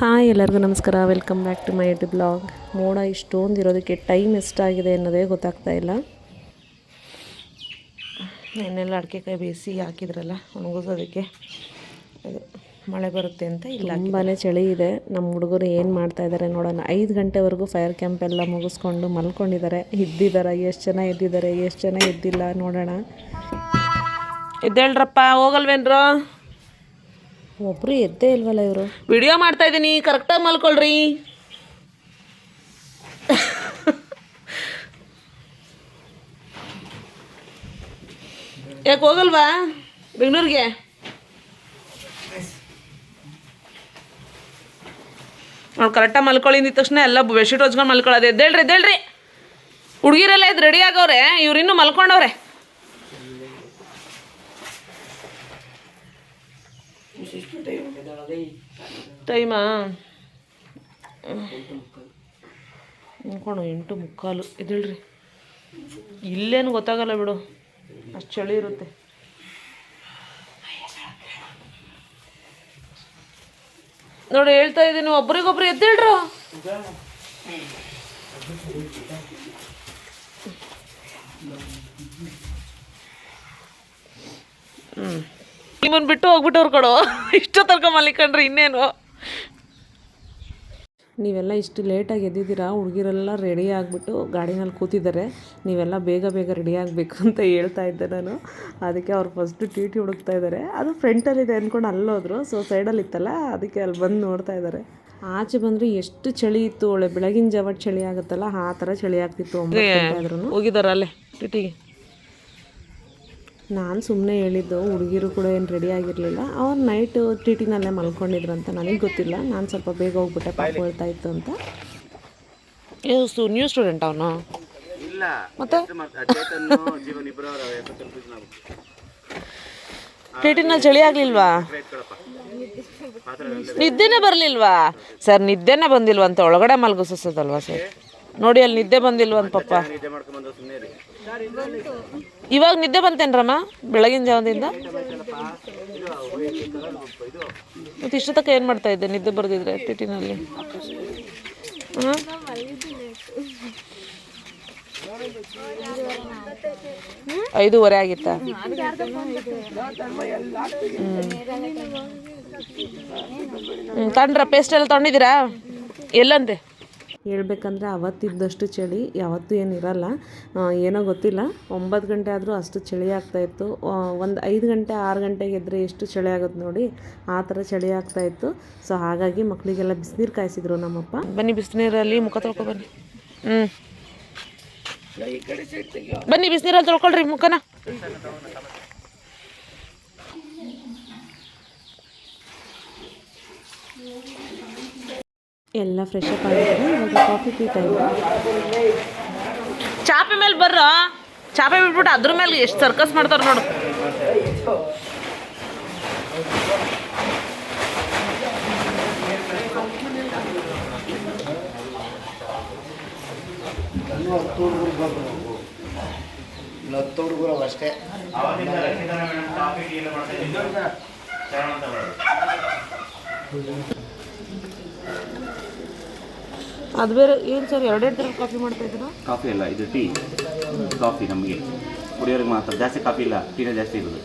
Hi ಎಲ್ಲರಿಗೂ ನಮಸ್ಕಾರ. Welcome back to my YouTube blog ಮೋಡ ಇಷ್ಟೊಂದು ಇರೋದಕ್ಕೆ ಟೈಮ್ ಎಷ್ಟಾಗಿದೆ ಅನ್ನೋದೇ ಗೊತ್ತಾಗ್ತಾ ಇಲ್ಲ. ನೆನ್ನೆಲ್ಲ ಅಡಿಕೆಕಾಯಿ ಬೇಯಿಸಿ ಹಾಕಿದ್ರಲ್ಲ, ಒಣಗಿಸೋದಕ್ಕೆ ಅದು ಮಳೆ ಬರುತ್ತೆ ಅಂತ ಇಲ್ಲ ತುಂಬಾ ಚಳಿ ಇದೆ. ನಮ್ಮ ಹುಡುಗರು ಏನು ಮಾಡ್ತಾ ಇದ್ದಾರೆ ನೋಡೋಣ. ಐದು ಗಂಟೆವರೆಗೂ ಫೈರ್ ಕ್ಯಾಂಪ್ ಎಲ್ಲ ಮುಗಿಸ್ಕೊಂಡು ಮಲ್ಕೊಂಡಿದ್ದಾರೆ. ಎದ್ದಿದ್ದಾರೆ. ಎಷ್ಟು ಜನ ಎದ್ದಿದ್ದಾರೆ? ಎಷ್ಟು ಜನ ಎದ್ದಿಲ್ಲ ನೋಡೋಣ. ಎದ್ದೇಳ್ರಪ್ಪ, ಹೋಗಲ್ವೇನ್ರು? ಒಬ್ಬರು ಎದ್ದೇ ಇಲ್ವಲ್ಲ ಇವರು? ವಿಡಿಯೋ ಮಾಡ್ತಾ ಇದ್ದೀನಿ ಕರೆಕ್ಟಾಗಿ ಮಲ್ಕೊಳ್ರಿ. ಯಾಕೆ ಹೋಗಲ್ವಾ ಬೆಂಗಳೂರಿಗೆ? ನೋಡಿ ಕರೆಕ್ಟಾಗಿ ಮಲ್ಕೊಳ್ಳಿ ತಕ್ಷಣ ಎಲ್ಲ ಬೆಡ್ಶೀಟ್ ಹೊಚ್ಕೊಂಡು ಮಲ್ಕೊಳ್ಳೋದು ಎದ್ದೇಳ್ರಿ ಎದ್ದೇಳ್ರಿ. ಹುಡುಗಿರೆಲ್ಲ ಇದು ರೆಡಿ ಆಗವ್ರೆ ಇವ್ರು ಇನ್ನೂ ಮಲ್ಕೊಂಡವ್ರೆ. ಟೈಮಾ ಅನ್ಕೊಂಡು ಎಂಟು ಮುಕ್ಕಾಲು. ಎದ್ದೇಳ್ರಿ ಇಲ್ಲೇನು ಗೊತ್ತಾಗಲ್ಲ ಬಿಡು. ಅಷ್ಟು ಚಳಿ ಇರುತ್ತೆ. ನೋಡಿ ಹೇಳ್ತಾ ಇದ್ದೀನಿ ಒಬ್ರಿಗೊಬ್ರು ಎದ್ದೇಳ್ರು. ಹ್ಞೂ ನಿಮ್ಮನ್ನು ಬಿಟ್ಟು ಹೋಗ್ಬಿಟ್ಟವ್ರು ಕೊಡು. ಇಷ್ಟು ತನಕ ಮಲಿಕೊಂಡ್ರೆ ಇನ್ನೇನು. ನೀವೆಲ್ಲ ಇಷ್ಟು ಲೇಟಾಗಿ ಎದ್ದಿದ್ದೀರಾ? ಹುಡುಗಿರೆಲ್ಲ ರೆಡಿ ಆಗಿಬಿಟ್ಟು ಗಾಡಿನಲ್ಲಿ ಕೂತಿದ್ದಾರೆ. ನೀವೆಲ್ಲ ಬೇಗ ಬೇಗ ರೆಡಿ ಆಗಬೇಕು ಅಂತ ಹೇಳ್ತಾ ಇದ್ದೆ ನಾನು. ಅದಕ್ಕೆ ಅವ್ರು ಫಸ್ಟ್ ಟಿ ಟಿ ಹುಡುಕ್ತಾ ಇದ್ದಾರೆ. ಅದು ಫ್ರಂಟಲ್ಲಿದೆ ಅಂದ್ಕೊಂಡು ಅಲ್ಲೋದ್ರು. ಸೊ ಸೈಡಲ್ಲಿ ಇತ್ತಲ್ಲ ಅದಕ್ಕೆ ಅಲ್ಲಿ ಬಂದು ನೋಡ್ತಾ ಇದ್ದಾರೆ. ಆಚೆ ಬಂದರೆ ಎಷ್ಟು ಚಳಿ ಇತ್ತು. ಒಳ್ಳೆ ಬೆಳಗಿನ ಜಾವ ಚಳಿ ಆಗುತ್ತಲ್ಲ ಆ ಥರ ಚಳಿ ಆಗ್ತಿತ್ತು ಹೋಗಿದಾರ ಅಲ್ಲೇ ಟಿಟಿಗೆ ನಾನು ಸುಮ್ಮನೆ ಹೇಳಿದ್ದು ಹುಡುಗಿರು ಕೂಡ ಏನು ರೆಡಿ ಆಗಿರಲಿಲ್ಲ. ಅವ್ರು ನೈಟ್ ಟಿ ಟಿನಲ್ಲೇ ಅಂತ ನನಗೆ ಗೊತ್ತಿಲ್ಲ. ನಾನು ಸ್ವಲ್ಪ ಬೇಗ ಹೋಗ್ಬಿಟ್ಟೆ ಪಾಪ ಹೇಳ್ತಾ ಇತ್ತು ಅಂತ. ನ್ಯೂ ಸ್ಟೂಡೆಂಟ್ ಅವನು? ಇಲ್ಲ ಮತ್ತೆ? ಟಿ ಜೀವನ್ ಇಬ್ಬರು ಕನ್ಫ್ಯೂಷನ್ ಆಗುತ್ತೆ ಟಿಟಿನಲ್ಲಿ ಚಳಿ ಆಗ್ಲಿಲ್ವಾ? ನಿದ್ದೆನೇ ಬರಲಿಲ್ವಾ? ಸರ್ ನಿದ್ದೆನೇ ಬಂದಿಲ್ವಾ ಅಂತ ಒಳಗಡೆ ಮಲ್ಗಿಸೋದಲ್ವಾ ಸರ್? ನೋಡಿ ಅಲ್ಲಿ ನಿದ್ದೆ ಬಂದಿಲ್ವಾ ಅಂತ ಪಪ್ಪ ಇವಾಗ ನಿದ್ದೆ ಬಂತೇನ್ರಮ್ಮ ಬೆಳಗಿನ ಜಾವದಿಂದ? ಮತ್ತೆ ಇಷ್ಟು ತನಕ ಏನು ಮಾಡ್ತಾ ಇದ್ದೆ ನಿದ್ದೆ ಬರ್ದಿದ್ರೆ ಟಿಟಿನಲ್ಲಿ ಹಾಂ? ಐದೂವರೆ ಆಗಿತ್ತಾ? ಹ್ಞೂ ತಂಡ್ರ ಪೇಸ್ಟ್ ಎಲ್ಲ ತೊಗೊಂಡಿದ್ದೀರಾ? ಎಲ್ಲಂತೆ ಹೇಳ್ಬೇಕಂದ್ರೆ ಅವತ್ತಿದ್ದಷ್ಟು ಚಳಿ, ಯಾವತ್ತೂ ಏನು ಇರಲ್ಲ. ಏನೋ ಗೊತ್ತಿಲ್ಲ. ಒಂಬತ್ತು ಗಂಟೆ ಆದರೂ ಅಷ್ಟು ಚಳಿ ಆಗ್ತಾಯಿತ್ತು ಒಂದು ಐದು ಗಂಟೆ, ಆರು ಗಂಟೆಗೆ ಎದ್ದರೆ ಎಷ್ಟು ಚಳಿ ಆಗುತ್ತೆ ನೋಡಿ, ಆ ಥರ ಚಳಿ ಆಗ್ತಾಯಿತ್ತು ಸೊ ಹಾಗಾಗಿ ಮಕ್ಕಳಿಗೆಲ್ಲ ಬಿಸಿನೀರು ಕಾಯಿಸಿದ್ರು ನಮ್ಮಪ್ಪ. ಬನ್ನಿ ಬಿಸಿನೀರಲ್ಲಿ ಮುಖ ತೊಳ್ಕೊ ಬನ್ನಿ. ಹ್ಞೂ ಬನ್ನಿ ಬಿಸಿನೀರಲ್ಲಿ ತೊಳ್ಕೊಳ್ರಿ ಮುಖನ. ಎಲ್ಲ ಫ್ರೆಶ್ ಅಪ್ ಆಗಿದೆ. ಇವಾಗ ಕಾಫಿ ಟೀ ಟೈಮ್ ಚಾಪೆ ಮೇಲೆ ಬರ್ರ? ಚಾಪೆ ಬಿಟ್ಬಿಟ್ಟು ಅದ್ರ ಮೇಲೆ ಎಷ್ಟು ಸರ್ಕಸ್ ಮಾಡ್ತಾರೆ ನೋಡು. ಅಷ್ಟೇ. ಅದು ಬೇರೆ ಏನು ಸರ್ ಎರಡೆರಡು ಥರ ಕಾಫಿ ಮಾಡ್ತಾ ಇದ್ದೀರಾ? ಕಾಫಿ ಅಲ್ಲ ಇದು ಟೀ. ಕಾಫಿ ನಮಗೆ. ಕುಡಿಯೋರಿಗೆ ಮಾತ್ರ. ಜಾಸ್ತಿ ಕಾಫಿ ಇಲ್ಲ ಟೀನೇ ಜಾಸ್ತಿ ಇರೋದು.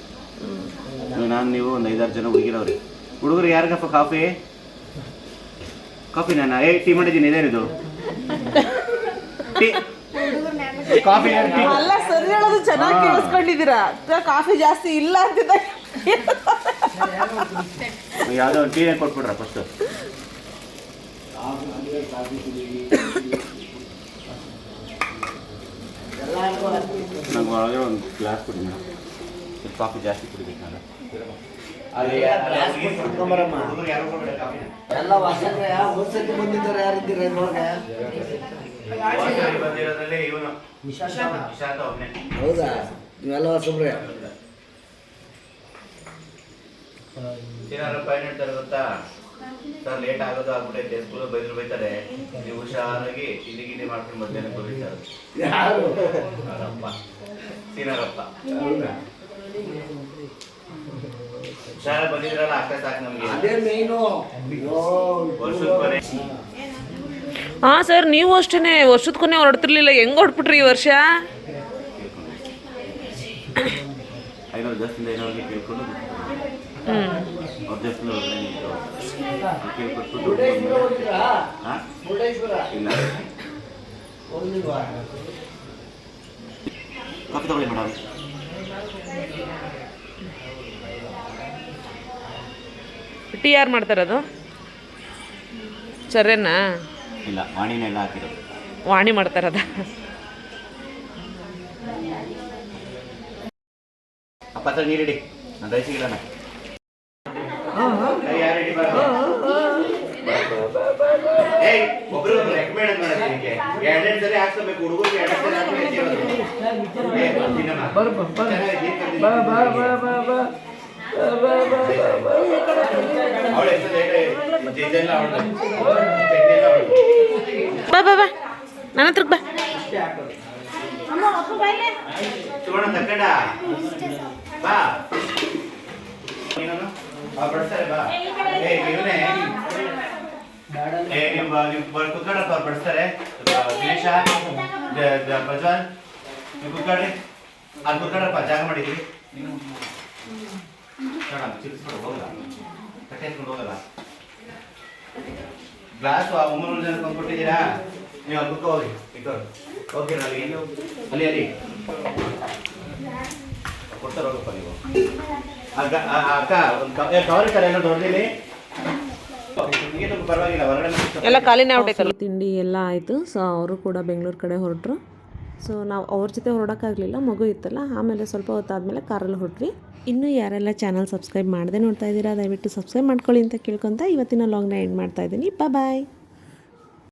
ನಾನು ನೀವು ಒಂದು ಐದಾರು ಜನ ಹುಡುಗಿರವ್ರಿ. ಹುಡುಗರು ಯಾರಿಗಪ್ಪ ಕಾಫಿ? ಕಾಫಿ ನಾನು? ಏ ಟೀ ಮಾಡಿದ್ದೀನಿ ಇದೇನಿದು ಟೀ. Coffee tea? ಅಲ್ಲ ಸರಿ ಹೇಳೋದು ಚೆನ್ನಾಗಿ ಕೇಳಿಸ್ಕೊಂಡಿದ್ದೀರಾ. ಕಾಫಿ ಜಾಸ್ತಿ ಇಲ್ಲ ಅಂತಿದ್ದ ಯಾವುದೋ ಒಂದು ಟೀನೇ ಕೊಟ್ಬಿಡ್ರ ಫಸ್ಟು ನಂಗೆ ಒಳಗೆ ಒಂದು ಗ್ಲಾಸ್ ಕೊಡಿ ಮೇಡಮ್. ಕಾಫಿ ಜಾಸ್ತಿ ಕುಡಿಬೇಕು ನಾನು ಎಲ್ಲ ಯಾರು ಒಂದ್ಸತಿ ಬಂದಿದ್ದಾರೆ ಯಾರಿದ್ದೀರ ನೋಡ್ರೆ ಹೌದಾ? ನೀವೆಲ್ಲ ಹೊಸಬ್ರೆ ಏನಾದ್ರು ಫೈನ್ ಹೇಳ್ತಾರೆ ಗೊತ್ತಾ? ಸರ್ ಲೇಟ್ ಆಗೋದು ಆಗ್ಬಿಟ್ಟೈತೆ ಸ್ಕೂಲ್ ಬೈದ್ರು ಬೈತಾರೆ. ನೀವು ಹುಷಾರಾಗಿ ತಿಂಡಿ ಗಿಂಡಿ ಮಾಡ್ಕೊಂಡು ಮಧ್ಯಾಹ್ನ ಬರೀ ಸರ್. ಯಾರು? ಅವರಪ್ಪ ಸೀನರಪ್ಪ. ಹೌದಾ? ಹುಷಾರಾಗಿ ಬಂದಿದ್ರಲ್ಲ ಅಷ್ಟೇ ಸಾಕು ನಮಗೆ. ಅದೇ ಮೇನು ವರ್ಷದ ಕೊನೆ. ಹಾಂ ಸರ್ ನೀವು ಅಷ್ಟೇ ವರ್ಷದ ಕೊನೆ ಹೊರಡ್ತಿರ್ಲಿಲ್ಲ ಹೆಂಗ್ ಹೊರಟ್ಬಿಟ್ರಿ ಈ ವರ್ಷ? ಐನೂರು ದಸದಿಂದ ಐನೂರಿಗೆ ಕೇಳ್ಕೊಂಡು. ಹ್ಞೂ ಅವ್ರ ಕಾಫಿ ತಗೊಳ್ಳಿ ಮೇಡಮ್. ಟೀ ಯಾರು ಮಾಡ್ತಾರದು ಚರ್ರೆನಾ? ಇಲ್ಲ ವಾಣಿನೆಲ್ಲ ಹಾಕಿರೋದು. ವಾಣಿ ಮಾಡ್ತಾರದ ಅಪ್ಪ ಹತ್ರ ನೀರಿಡಿ ನಾನು ರೈಸಿಗಿಡಣ ಹುಡುಗರಿಗೆ ಎರಡೆರಡು ಸರಿ ಹಾಕ್ಬೇಕು ಅಂತ ಹೇಳೋದು. ಏ, ಬರ್ತೀನಮ್ಮ. ಚೆನ್ನಾಗಿ ನೀರ್ ತಂದಿದ್ದೀನಿ. ಅವಳು ಎಷ್ಟು late ಆಗಿ- ಇದೆಲ್ಲ ಅವಳ್ದು. ಚಟ್ನಿ ಎಲ್ಲ ಅವಳ್ದು. ಬಾ ಬಾ ಬಾ ನನ್ನ ಹತ್ರಕ್ಕೆ ಬಾ ಸುವರ್ಣ ತಕ್ಕಂಡ ಬಾ ನೀನು ಆ ಬಡ್ಸ್ತಾರೆ ಬಾ ಏ ಇವನೇ ಏ ನೀವು ನೀವು ಕುತ್ಕೊಂಡಪ್ಪ ಅವ್ರು ಬಡಿಸ್ತಾರೆ. ದಿನೇಶ ನೀವು ಕುತ್ಕೊಳ್ರಿ. ಅಲ್ಲಿ ಕುತ್ಕೊಂಡ್ರಪ್ಪ ಜಾಗ ಮಾಡಿದ್ರಿ. ನೋಡ ಚಿಲ್ಸ್ಕೊಂಡು ಹೋಗಲ್ಲ. ಕಟ್ಟೆ ಎತ್ಕೊಂಡು ಹೋಗಲ್ಲ. ಗ್ಲಾಸ್ ಆ ಒಂಬತ್ತು ಜನ ಕೊಂಡ್ಕೊಟ್ಟಿದ್ದೀರಾ? ನೀವು ಅಲ್ಲಿ ಕುತ್ಕೊ ಹೋಗಿ ಇಟ್ಕೊಂಡು ಓಕೆ ಅಲ್ಲಿ ಅಲ್ಲಿ ಅಲ್ಲಿ. ಕೊಡ್ತಾರೆ ಹೋಗಪ್ಪ ನೀವು. ಅಕ್ಕ ಒಂದು ಕವರ್ ಇರ್ತಾರೆ ಏನೋ ದೊಡ್ಡದಿಲ್ಲಿ ಎಲ್ಲ ಖಾಲಿನೇ ಆಗ್ಬಿಟ್ಟೈತಲ್ಲ ತಿಂಡಿ ಎಲ್ಲ ಆಯಿತು. ಸೊ ಅವರು ಕೂಡ ಬೆಂಗಳೂರು ಕಡೆ ಹೊರಟ್ರು. ಸೊ ನಾವು ಅವ್ರ ಜೊತೆ ಹೊರಡೋಕ್ಕಾಗಲಿಲ್ಲ. ಮಗು ಇತ್ತಲ್ಲ ಆಮೇಲೆ ಸ್ವಲ್ಪ ಹೊತ್ತಾದಮೇಲೆ ಕಾರಲ್ಲಿ ಹೊರಟ್ವಿ. ಇನ್ನೂ ಯಾರೆಲ್ಲ ಚಾನಲ್ ಸಬ್ಸ್ಕ್ರೈಬ್ ಮಾಡದೆ ನೋಡ್ತಾ ಇದ್ದೀರಾ ದಯವಿಟ್ಟು ಸಬ್ಸ್ಕ್ರೈಬ್ ಮಾಡ್ಕೊಳ್ಳಿ ಅಂತ ಕೇಳ್ಕೊತ ಇವತ್ತಿನ ಲಾಗ್ನ ಎಂಡ್ ಮಾಡ್ತಾ ಇದ್ದೀನಿ. ಬಾಯ್